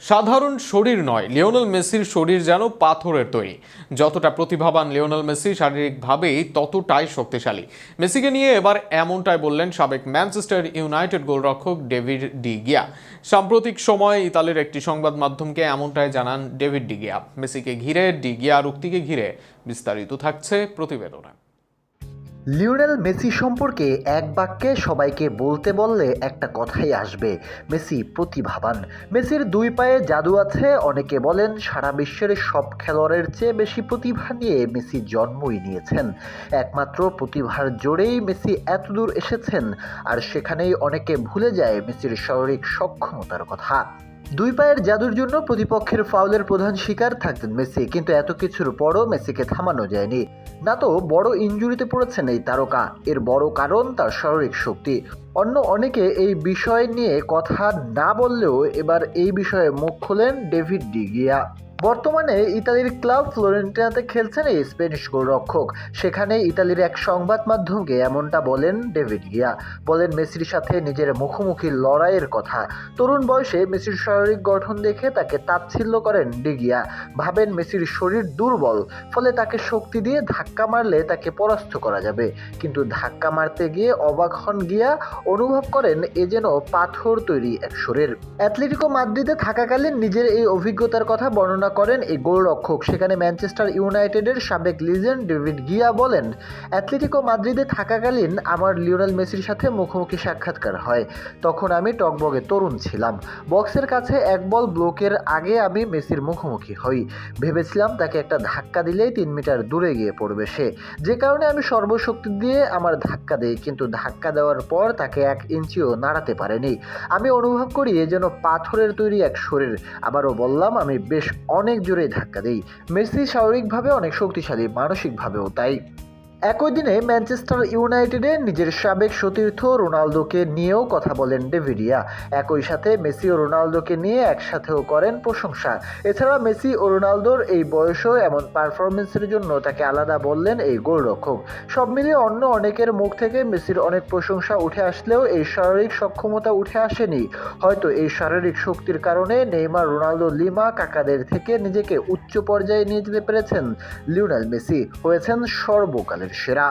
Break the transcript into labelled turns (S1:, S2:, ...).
S1: সাধারণ শরীর নয়, লিওনেল মেসির শরীর যেন পাথরের তৈরি। যতটা প্রতিভাবান লিওনেল মেসি শারীরিকভাবেই ততটাই শক্তিশালী। মেসিকে নিয়ে এবার এমনটাই বললেন সাবেক ম্যানচেস্টার ইউনাইটেড গোলরক্ষক ডেভিড ডি গিয়া। সাম্প্রতিক সময়ে ইতালির একটি সংবাদ মাধ্যমকে এমনটাই জানান ডেভিড ডি গিয়া। মেসিকে ঘিরে, ডি গিয়ার উক্তিকে ঘিরে বিস্তারিত থাকছে প্রতিবেদনে।
S2: লিওনেল মেসি সম্পর্কে এক বাক্যে সবাইকে বলতে বললে একটা কথাই আসবে, মেসি প্রতিভাবান। মেসির দুই পায়ে জাদু আছে, অনেকে বলেন সারা বিশ্বের সব খেলোয়াড়ের চেয়ে বেশি প্রতিভা নিয়ে মেসি জন্মই নিয়েছেন। একমাত্র প্রতিভার জোরেই মেসি এতদূর এসেছেন, আর সেখানেই অনেকে ভুলে যায় মেসির শারীরিক সক্ষমতার কথা। দুই পায়ের জাদুর জন্য প্রতিপক্ষের ফাউলের প্রধান শিকার থাকতেন মেসি, কিন্তু এত কিছুর পরও মেসিকে থামানো যায়নি। না তো বড় ইঞ্জুরিতে পড়েছেন এই তারকা, এর বড় কারণ তার শারীরিক শক্তি। অন্য অনেকে এই বিষয় নিয়ে কথা না বললেও এবার এই বিষয়ে মুখ খোলেন ডেভিড ডিগিয়া বর্তমানে ইতালির ক্লাব ফ্লোরেন্টিনাতে খেলছেন এই স্প্যানিশ গোলরক্ষক। সেখানে ইতালির এক সংবাদ মাধ্যমকে এমনটা বলেন ডেভিড গিয়া। বলেন মেসির সাথে নিজের মুখোমুখি লড়াইয়ের কথা। তরুণ বয়সে মেসির শারীরিক গঠন দেখে তাকে তাচ্ছিল্য করেন ডিগিয়া ভাবেন মেসির শরীর দুর্বল, ফলে তাকে শক্তি দিয়ে ধাক্কা মারলে তাকে পরাস্ত করা যাবে। কিন্তু ধাক্কা মারতে গিয়ে অবাক হন গিয়া, অনুভব করেন এ যেন পাথর তৈরি এক শরীর। অ্যাথলেটিকো মাদ্রিদে থাকাকালীন নিজের এই অভিজ্ঞতার কথা বর্ণনা করেন এই গোলরক্ষক। সেখানে ম্যানচেস্টার ইউনাইটেডের সাবেক লিজেন্ড ডেভিড গিয়া বলেন অ্যাথলেটিকো মাদ্রিদে থাকাকালীন আমার লিওনেল মেসির সাথে মুখোমুখি সাক্ষাৎকার হয়। তখন আমি টকবগে তরুণ ছিলাম। বক্সের কাছে এক বল ব্লকের আগে আমি মেসির মুখোমুখি হই। ভেবেছিলাম তাকে একটা ধাক্কা দিলেই তিন মিটার দূরে গিয়ে পড়বে সে। যে কারণে আমি সর্বশক্তি দিয়ে আমার ধাক্কা দিই, কিন্তু ধাক্কা দেওয়ার পর তাকে এক ইঞ্চিও নাড়াতে পারেনি। আমি অনুভব করি যেন পাথরের তৈরি এক শরীর। আবারও বললাম, আমি বেশ অনেক জোরে ধাক্কা দেয় মেসি শারীরিকভাবে অনেক শক্তিশালী মানসিকভাবেও তাই একই দিনে ম্যানচেস্টার ইউনাইটেডে নিজের সাবেক সতীর্থ রোনালদোকে নিয়েও কথা বলেন ডেভিডিয়া একই সাথে মেসি ও রোনালদোকে নিয়ে একসাথেও করেন প্রশংসা। এছাড়া মেসি ও রোনালদোর এই বয়সও এমন পারফরমেন্সের জন্য তাকে আলাদা বললেন এই গোলরক্ষক। সব মিলিয়ে অন্য অনেকের মুখ থেকে মেসির অনেক প্রশংসা উঠে আসলেও এই শারীরিক সক্ষমতা উঠে আসেনি। হয়তো এই শারীরিক শক্তির কারণে নেইমার, রোনালদো, লিমা, কাকাদের থেকে নিজেকে উচ্চ পর্যায়ে নিয়ে যেতে পেরেছেন লিওনেল মেসি। হয়েছেন সর্বকালের সেরা